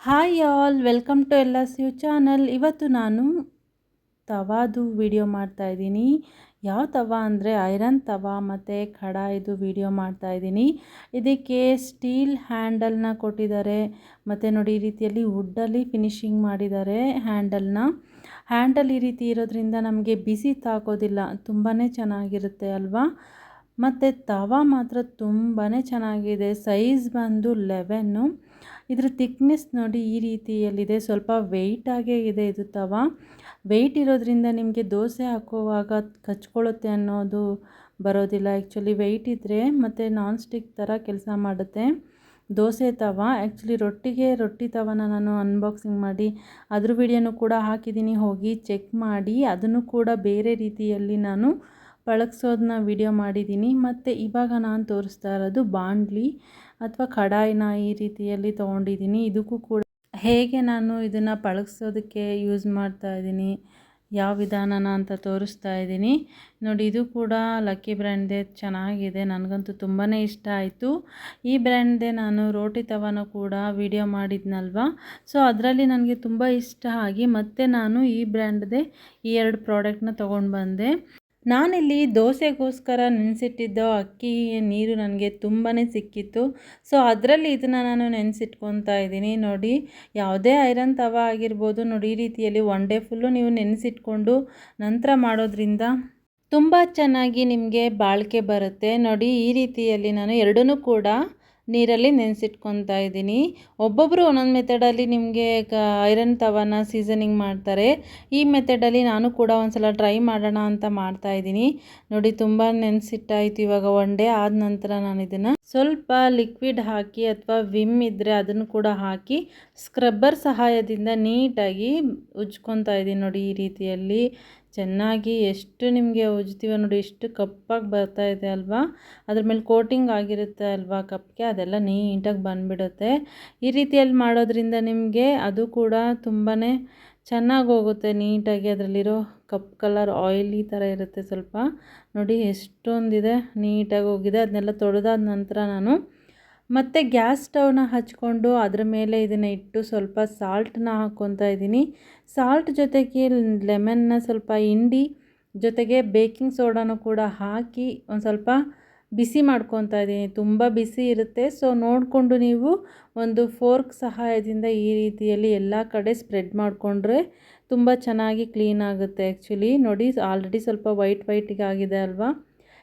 Hi all, welcome to ಎಲ್ಲ ಯು channel. ಇವತ್ತು ನಾನು ತವಾದು ವಿಡಿಯೋ ಮಾಡ್ತಾಯಿದ್ದೀನಿ ಯಾವ ತವ ಅಂದರೆ ಐರನ್ ತವ ಮತ್ತು ಕಡಾಯಿದು ವಿಡಿಯೋ ಮಾಡ್ತಾಯಿದ್ದೀನಿ ಇದಕ್ಕೆ ಸ್ಟೀಲ್ ಹ್ಯಾಂಡಲ್ನ ಕೊಟ್ಟಿದ್ದಾರೆ. ಮತ್ತು ನೋಡಿ, ಈ ರೀತಿಯಲ್ಲಿ ವುಡ್ಡಲ್ಲಿ ಫಿನಿಶಿಂಗ್ ಮಾಡಿದ್ದಾರೆ ಹ್ಯಾಂಡಲ್ನ. ಹ್ಯಾಂಡಲ್ ಈ ರೀತಿ ಇರೋದ್ರಿಂದ ನಮಗೆ ಬಿಸಿ ತಾಕೋದಿಲ್ಲ ತುಂಬಾ ಚೆನ್ನಾಗಿರುತ್ತೆ ಅಲ್ವಾ? ಮತ್ತು ತವ ಮಾತ್ರ ತುಂಬಾ ಚೆನ್ನಾಗಿದೆ. ಸೈಜ್ ಬಂದು ಲೆವೆನ್ನು. ಇದ್ರ ತಿಕ್ನೆಸ್ ನೋಡಿ ಈ ರೀತಿಯಲ್ಲಿದೆ. ಸ್ವಲ್ಪ ವೆಯ್ಟಾಗೇ ಇದೆ ಇದು ತವ. ವೆಯ್ಟ್ ಇರೋದ್ರಿಂದ ನಿಮಗೆ ದೋಸೆ ಹಾಕುವಾಗ ಕಚ್ಕೊಳ್ಳುತ್ತೆ ಅನ್ನೋದು ಬರೋದಿಲ್ಲ. ಆ್ಯಕ್ಚುಲಿ ವೆಯ್ಟ್ ಇದ್ದರೆ ಮತ್ತು ನಾನ್ ಸ್ಟಿಕ್ ಥರ ಕೆಲಸ ಮಾಡುತ್ತೆ. ದೋಸೆ ತವ. ಆ್ಯಕ್ಚುಲಿ ರೊಟ್ಟಿಗೆ ರೊಟ್ಟಿ ತವನ ನಾನು ಅನ್ಬಾಕ್ಸಿಂಗ್ ಮಾಡಿ ಅದ್ರ ವಿಡಿಯೋನು ಕೂಡ ಹಾಕಿದ್ದೀನಿ. ಹೋಗಿ ಚೆಕ್ ಮಾಡಿ. ಅದನ್ನು ಕೂಡ ಬೇರೆ ರೀತಿಯಲ್ಲಿ ನಾನು ಪಳಗ್ಸೋದನ್ನ ವಿಡಿಯೋ ಮಾಡಿದ್ದೀನಿ. ಮತ್ತು ಇವಾಗ ನಾನು ತೋರಿಸ್ತಾ ಇರೋದು ಬಾಂಡ್ಲಿ ಅಥವಾ ಕಡಾಯಿನ ಈ ರೀತಿಯಲ್ಲಿ ತೊಗೊಂಡಿದ್ದೀನಿ. ಇದಕ್ಕೂ ಕೂಡ ಹೇಗೆ ನಾನು ಇದನ್ನು ಪಳಗ್ಸೋದಕ್ಕೆ ಯೂಸ್ ಮಾಡ್ತಾ ಇದ್ದೀನಿ, ಯಾವ ವಿಧಾನನ ಅಂತ ತೋರಿಸ್ತಾ ಇದ್ದೀನಿ. ನೋಡಿ, ಇದು ಕೂಡ ಲಕ್ಕಿ ಬ್ರ್ಯಾಂಡ್ದೇ ಚೆನ್ನಾಗಿದೆ, ನನಗಂತೂ ತುಂಬಾ ಇಷ್ಟ ಆಯಿತು. ಈ ಬ್ರ್ಯಾಂಡ್ದೇ ನಾನು ರೋಟಿ ತವನ ಕೂಡ ವಿಡಿಯೋ ಮಾಡಿದ್ನಲ್ವ? ಸೊ, ಅದರಲ್ಲಿ ನನಗೆ ತುಂಬ ಇಷ್ಟ ಆಗಿ ಮತ್ತೆ ನಾನು ಈ ಬ್ರ್ಯಾಂಡ್ದೇ ಈ ಎರಡು ಪ್ರಾಡಕ್ಟ್ನ ತೊಗೊಂಡು ಬಂದೆ ನಾನಿಲ್ಲಿ ದೋಸೆಗೋಸ್ಕರ ನೆನೆಸಿಟ್ಟಿದ್ದ ಅಕ್ಕಿ ನೀರು ನನಗೆ ತುಂಬಾ ಸಿಕ್ಕಿತ್ತು. ಸೊ, ಅದರಲ್ಲಿ ಇದನ್ನು ನಾನು ನೆನೆಸಿಟ್ಕೊತಾ ಇದ್ದೀನಿ. ನೋಡಿ, ಯಾವುದೇ ಐರನ್ ತವ ಆಗಿರ್ಬೋದು, ನೋಡಿ, ಈ ರೀತಿಯಲ್ಲಿ ಒನ್ ಡೇ ಫುಲ್ಲು ನೀವು ನೆನೆಸಿಟ್ಕೊಂಡು ನಂತರ ಮಾಡೋದ್ರಿಂದ ತುಂಬ ಚೆನ್ನಾಗಿ ನಿಮಗೆ ಬಾಳಿಕೆ ಬರುತ್ತೆ. ನೋಡಿ, ಈ ರೀತಿಯಲ್ಲಿ ನಾನು ಎರಡೂ ಕೂಡ ನೀರಲ್ಲಿ ನೆನೆಸಿಟ್ಕೊತಾ ಇದ್ದೀನಿ. ಒಬ್ಬೊಬ್ಬರು ಒಂದೊಂದು ಮೆಥಡಲ್ಲಿ ನಿಮಗೆ ಕ ಐರನ್ ತವನ ಸೀಸನಿಂಗ್ ಮಾಡ್ತಾರೆ. ಈ ಮೆಥಡಲ್ಲಿ ನಾನು ಕೂಡ ಒಂದು ಸಲ ಟ್ರೈ ಮಾಡೋಣ ಅಂತ ಮಾಡ್ತಾ ಇದ್ದೀನಿ. ನೋಡಿ, ತುಂಬ ನೆನೆಸಿಟ್ಟಾಯಿತು ಇವಾಗ ಒನ್ ಡೇ ಆದ ನಂತರ ನಾನು ಇದನ್ನು ಸ್ವಲ್ಪ ಲಿಕ್ವಿಡ್ ಹಾಕಿ ಅಥವಾ ವಿಮ್ ಇದ್ದರೆ ಅದನ್ನು ಕೂಡ ಹಾಕಿ ಸ್ಕ್ರಬ್ಬರ್ ಸಹಾಯದಿಂದ ನೀಟಾಗಿ ಉಜ್ಕೊತಾ ಇದ್ದೀನಿ ನೋಡಿ ಈ ರೀತಿಯಲ್ಲಿ. ಚೆನ್ನಾಗಿ ಎಷ್ಟು ನಿಮಗೆ ಉಜ್ತೀವ ನೋಡಿ ಎಷ್ಟು ಕಪ್ಪಾಗಿ ಬರ್ತಾ ಇದೆ ಅಲ್ವಾ? ಅದ್ರ ಮೇಲೆ ಕೋಟಿಂಗ್ ಆಗಿರುತ್ತೆ ಅಲ್ವಾ ಕಪ್ಗೆ? ಅದೆಲ್ಲ ನೀಟಾಗಿ ಬಂದುಬಿಡುತ್ತೆ. ಈ ರೀತಿಯಲ್ಲಿ ಮಾಡೋದ್ರಿಂದ ನಿಮಗೆ ಅದು ಕೂಡ ತುಂಬಾ ಚೆನ್ನಾಗಿ ಹೋಗುತ್ತೆ ನೀಟಾಗಿ. ಅದರಲ್ಲಿರೋ ಕಪ್ ಕಲರ್ ಆಯಿಲಿ ಥರ ಇರುತ್ತೆ ಸ್ವಲ್ಪ. ನೋಡಿ, ಎಷ್ಟೊಂದಿದೆ ನೀಟಾಗಿ ಹೋಗಿದೆ. ಅದನ್ನೆಲ್ಲ ತೊಳೆದಾದ ನಂತರ ನಾನು ಮತ್ತು ಗ್ಯಾಸ್ ಸ್ಟವ್ನ ಹಚ್ಕೊಂಡು ಅದರ ಮೇಲೆ ಇದನ್ನು ಇಟ್ಟು ಸ್ವಲ್ಪ ಸಾಲ್ಟನ್ನ ಹಾಕ್ಕೊತಾ ಇದ್ದೀನಿ. ಸಾಲ್ಟ್ ಜೊತೆಗೆ ಲೆಮನ್ನ ಸ್ವಲ್ಪ ಹಿಂಡಿ, ಜೊತೆಗೆ ಬೇಕಿಂಗ್ ಸೋಡಾನು ಕೂಡ ಹಾಕಿ ಒಂದು ಸ್ವಲ್ಪ ಬಿಸಿ ಮಾಡ್ಕೊತಾ ಇದ್ದೀನಿ. ತುಂಬ ಬಿಸಿ ಇರುತ್ತೆ. ಸೊ ನೋಡಿಕೊಂಡು ನೀವು ಒಂದು ಫೋರ್ಕ್ ಸಹಾಯದಿಂದ ಈ ರೀತಿಯಲ್ಲಿ ಎಲ್ಲ ಕಡೆ ಸ್ಪ್ರೆಡ್ ಮಾಡಿಕೊಂಡ್ರೆ ತುಂಬ ಚೆನ್ನಾಗಿ ಕ್ಲೀನ್ ಆಗುತ್ತೆ ಆ್ಯಕ್ಚುಲಿ ನೋಡಿ, ಆಲ್ರೆಡಿ ಸ್ವಲ್ಪ ವೈಟ್ ವೈಟಿಗೆ ಆಗಿದೆ ಅಲ್ವಾ?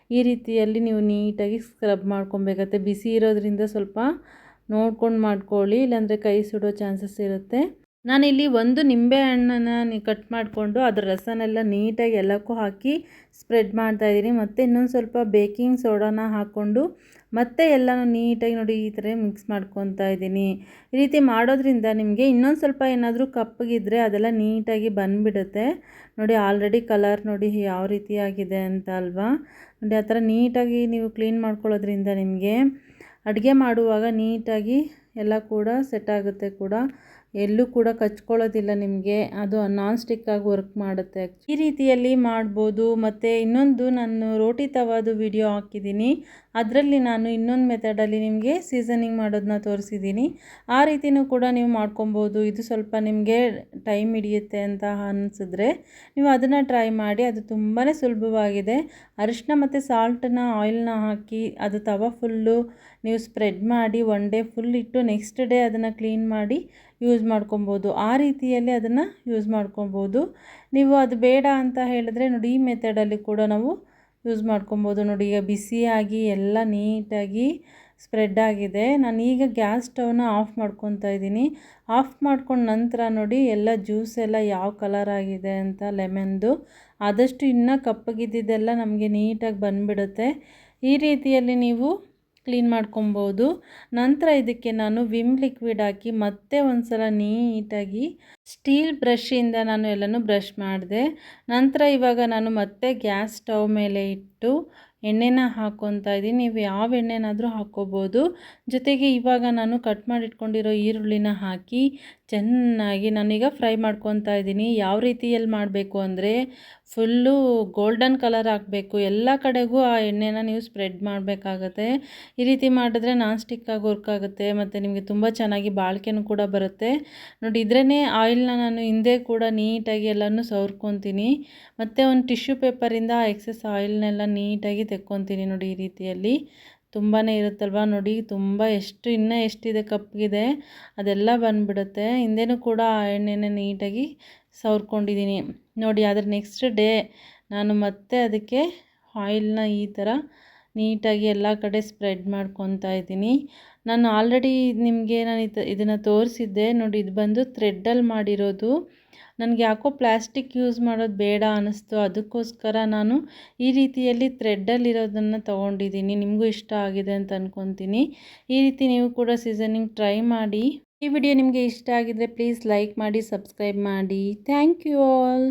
ಈ ರೀತಿಯಲ್ಲಿ ನೀವು ನೀಟಾಗಿ ಸ್ಕ್ರಬ್ ಮಾಡ್ಕೊಬೇಕಾಗತ್ತೆ. ಬಿಸಿ ಇರೋದ್ರಿಂದ ಸ್ವಲ್ಪ ನೋಡ್ಕೊಂಡು ಮಾಡ್ಕೊಳ್ಳಿ, ಇಲ್ಲಾಂದರೆ ಕೈ ಸುಡೋ ಚಾನ್ಸಸ್ ಇರುತ್ತೆ. ನಾನಿಲ್ಲಿ ಒಂದು ನಿಂಬೆ ಹಣ್ಣನ್ನು ಕಟ್ ಮಾಡಿಕೊಂಡು ಅದರ ರಸನೆಲ್ಲ ನೀಟಾಗಿ ಎಲ್ಲಕ್ಕೂ ಹಾಕಿ ಸ್ಪ್ರೆಡ್ ಮಾಡ್ತಾ ಇದ್ದೀನಿ. ಮತ್ತು ಇನ್ನೊಂದು ಸ್ವಲ್ಪ ಬೇಕಿಂಗ್ ಸೋಡಾನ ಹಾಕ್ಕೊಂಡು ಮತ್ತೆ ಎಲ್ಲನೂ ನೀಟಾಗಿ ನೋಡಿ ಈ ಥರ ಮಿಕ್ಸ್ ಮಾಡ್ಕೊತಾ ಇದ್ದೀನಿ. ಈ ರೀತಿ ಮಾಡೋದ್ರಿಂದ ನಿಮಗೆ ಇನ್ನೊಂದು ಸ್ವಲ್ಪ ಏನಾದರೂ ಕಪ್ಪಗಿದ್ರೆ ಅದೆಲ್ಲ ನೀಟಾಗಿ ಬಂದುಬಿಡುತ್ತೆ. ನೋಡಿ ಆಲ್ರೆಡಿ ಕಲರ್ ನೋಡಿ ಯಾವ ರೀತಿ ಆಗಿದೆ ಅಂತ ಅಲ್ವಾ? ನೋಡಿ ಆ ಥರ ನೀಟಾಗಿ ನೀವು ಕ್ಲೀನ್ ಮಾಡ್ಕೊಳ್ಳೋದ್ರಿಂದ ನಿಮಗೆ ಅಡುಗೆ ಮಾಡುವಾಗ ನೀಟಾಗಿ ಎಲ್ಲ ಕೂಡ ಸೆಟ್ ಆಗುತ್ತೆ ಕೂಡ. ಎಲ್ಲೂ ಕೂಡ ಕಚ್ಕೊಳ್ಳೋದಿಲ್ಲ ನಿಮಗೆ. ಅದು ನಾನ್ ಸ್ಟಿಕ್ಕಾಗಿ ವರ್ಕ್ ಮಾಡುತ್ತೆ ಈ ರೀತಿಯಲ್ಲಿ ಮಾಡ್ಬೋದು. ಮತ್ತು ಇನ್ನೊಂದು ನಾನು ರೋಟಿ ತವಾದು ವಿಡಿಯೋ ಹಾಕಿದ್ದೀನಿ. ಅದರಲ್ಲಿ ನಾನು ಇನ್ನೊಂದು ಮೆಥಡಲ್ಲಿ ನಿಮಗೆ ಸೀಸನಿಂಗ್ ಮಾಡೋದನ್ನ ತೋರಿಸಿದ್ದೀನಿ. ಆ ರೀತಿಯೂ ಕೂಡ ನೀವು ಮಾಡ್ಕೊಬೋದು. ಇದು ಸ್ವಲ್ಪ ನಿಮಗೆ ಟೈಮ್ ಹಿಡಿಯುತ್ತೆ ಅಂತ ಅನಿಸಿದ್ರೆ ನೀವು ಅದನ್ನು ಟ್ರೈ ಮಾಡಿ, ಅದು ತುಂಬಾ ಸುಲಭವಾಗಿದೆ. ಅರಿಶಿನ ಮತ್ತು ಸಾಲ್ಟನ್ನ ಆಯಿಲ್ನ ಹಾಕಿ, ಅದು ತವ ಫುಲ್ಲು ನೀವು ಸ್ಪ್ರೆಡ್ ಮಾಡಿ ಒನ್ ಡೇ ಫುಲ್ ಇಟ್ಟು ನೆಕ್ಸ್ಟ್ ಡೇ ಅದನ್ನು ಕ್ಲೀನ್ ಮಾಡಿ ಯೂಸ್ ಮಾಡ್ಕೊಬೋದು. ಆ ರೀತಿಯಲ್ಲಿ ಅದನ್ನು ಯೂಸ್ ಮಾಡ್ಕೊಬೋದು. ನೀವು ಅದು ಬೇಡ ಅಂತ ಹೇಳಿದ್ರೆ ನೋಡಿ, ಈ ಮೆಥಡಲ್ಲಿ ಕೂಡ ನಾವು ಯೂಸ್ ಮಾಡ್ಕೊಬೋದು. ನೋಡಿ, ಈಗ ಬಿಸಿಯಾಗಿ ಎಲ್ಲ ನೀಟಾಗಿ ಸ್ಪ್ರೆಡ್ ಆಗಿದೆ. ನಾನು ಈಗ ಗ್ಯಾಸ್ ಸ್ಟವ್ನ ಆಫ್ ಮಾಡ್ಕೊತಾ ಇದ್ದೀನಿ. ಆಫ್ ಮಾಡ್ಕೊಂಡು ನಂತರ ನೋಡಿ, ಎಲ್ಲ ಜ್ಯೂಸ್ ಎಲ್ಲ ಯಾವ ಕಲರ್ ಆಗಿದೆ ಅಂತ ಲೆಮನ್ದು ಆದಷ್ಟು ಇನ್ನೂ ಕಪ್ಪಗಿದ್ದಿದ್ದೆಲ್ಲ ನಮಗೆ ನೀಟಾಗಿ ಬಂದುಬಿಡುತ್ತೆ. ಈ ರೀತಿಯಲ್ಲಿ ನೀವು ಕ್ಲೀನ್ ಮಾಡ್ಕೊಬೋದು. ನಂತರ ಇದಕ್ಕೆ ನಾನು ವಿಮ್ ಲಿಕ್ವಿಡ್ ಹಾಕಿ ಮತ್ತೆ ಒಂದು ಸಲ ನೀಟಾಗಿ ಸ್ಟೀಲ್ ಬ್ರಷಿಂದ ನಾನು ಎಲ್ಲನೂ ಬ್ರಷ್ ಮಾಡಿದೆ. ನಂತರ ಇವಾಗ ನಾನು ಮತ್ತೆ ಗ್ಯಾಸ್ ಸ್ಟವ್ ಮೇಲೆ ಇಟ್ಟು ಎಣ್ಣೆನ ಹಾಕ್ಕೊತಾ ಇದ್ದೀನಿ. ನೀವು ಯಾವ ಎಣ್ಣೆನಾದರೂ ಹಾಕ್ಕೋಬೋದು ಜೊತೆಗೆ ಇವಾಗ ನಾನು ಕಟ್ ಮಾಡಿಟ್ಕೊಂಡಿರೋ ಈರುಳ್ಳಿನ ಹಾಕಿ ಚೆನ್ನಾಗಿ ನಾನೀಗ ಫ್ರೈ ಮಾಡ್ಕೊತಾ ಇದ್ದೀನಿ. ಯಾವ ರೀತಿಯಲ್ಲಿ ಮಾಡಬೇಕು ಅಂದರೆ ಫುಲ್ಲು ಗೋಲ್ಡನ್ ಕಲರ್ ಆಗಬೇಕು ಎಲ್ಲ ಕಡೆಗೂ ಆ ಎಣ್ಣೆನ ನೀವು ಸ್ಪ್ರೆಡ್ ಮಾಡಬೇಕಾಗತ್ತೆ. ಈ ರೀತಿ ಮಾಡಿದ್ರೆ ನಾನ್ ಸ್ಟಿಕ್ಕಾಗಿ ವರ್ಕ್ ಆಗುತ್ತೆ ಮತ್ತು ನಿಮಗೆ ತುಂಬ ಚೆನ್ನಾಗಿ ಬಾಳಿಕೆನೂ ಕೂಡ ಬರುತ್ತೆ. ನೋಡಿ ಇದ್ರೇ ಆಯಿಲ್ನ ನಾನು ಹಿಂದೆ ಕೂಡ ನೀಟಾಗಿ ಎಲ್ಲನೂ ಸವರ್ಕೊತೀನಿ. ಮತ್ತು ಒಂದು ಟಿಶ್ಯೂ ಪೇಪರಿಂದ ಆ ಎಕ್ಸಸ್ ಆಯಿಲ್ನೆಲ್ಲ ನೀಟಾಗಿ ತೆಕ್ಕೊತೀನಿ ನೋಡಿ ಈ ರೀತಿಯಲ್ಲಿ. ತುಂಬಾ ಇರುತ್ತಲ್ವ? ನೋಡಿ, ತುಂಬ ಎಷ್ಟು, ಇನ್ನೂ ಎಷ್ಟಿದೆ ಕಪ್ಗಿದೆ ಅದೆಲ್ಲ ಬಂದುಬಿಡುತ್ತೆ. ಹಿಂದೆನೂ ಕೂಡ ಆ ಎಣ್ಣೆನ ನೀಟಾಗಿ ಸವರ್ಕೊಂಡಿದ್ದೀನಿ. ನೋಡಿ ಅದ್ರ ನೆಕ್ಸ್ಟ್ ಡೇ ನಾನು ಮತ್ತೆ ಅದಕ್ಕೆ ಆಯಿಲ್ನ ಈ ಥರ ನೀಟಾಗಿ ಎಲ್ಲ ಕಡೆ ಸ್ಪ್ರೆಡ್ ಮಾಡ್ಕೊತಾ ಇದ್ದೀನಿ. ನಾನು ಆಲ್ರೆಡಿ ನಿಮಗೆ ನಾನು ಇದನ್ನು ತೋರಿಸಿದ್ದೆ. ನೋಡಿ, ಇದು ಬಂದು ಥ್ರೆಡ್ಡಲ್ಲಿ ಮಾಡಿರೋದು. ನನಗೆ ಯಾಕೋ ಪ್ಲ್ಯಾಸ್ಟಿಕ್ ಯೂಸ್ ಮಾಡೋದು ಬೇಡ ಅನ್ನಿಸ್ತು ಅದಕ್ಕೋಸ್ಕರ ನಾನು ಈ ರೀತಿಯಲ್ಲಿ ಥ್ರೆಡ್ಡಲ್ಲಿರೋದನ್ನು ತೊಗೊಂಡಿದ್ದೀನಿ. ನಿಮಗೂ ಇಷ್ಟ ಆಗಿದೆ ಅಂತ ಅಂದ್ಕೊತೀನಿ ಈ ರೀತಿ ನೀವು ಕೂಡ ಸೀಸನಿಂಗ್ ಟ್ರೈ ಮಾಡಿ ಈ ವಿಡಿಯೋ ನಿಮಗೆ ಇಷ್ಟ ಆಗಿದ್ದರೆ ಪ್ಲೀಸ್ ಲೈಕ್ ಮಾಡಿ ಸಬ್ಸ್ಕ್ರೈಬ್ ಮಾಡಿ. Thank you all.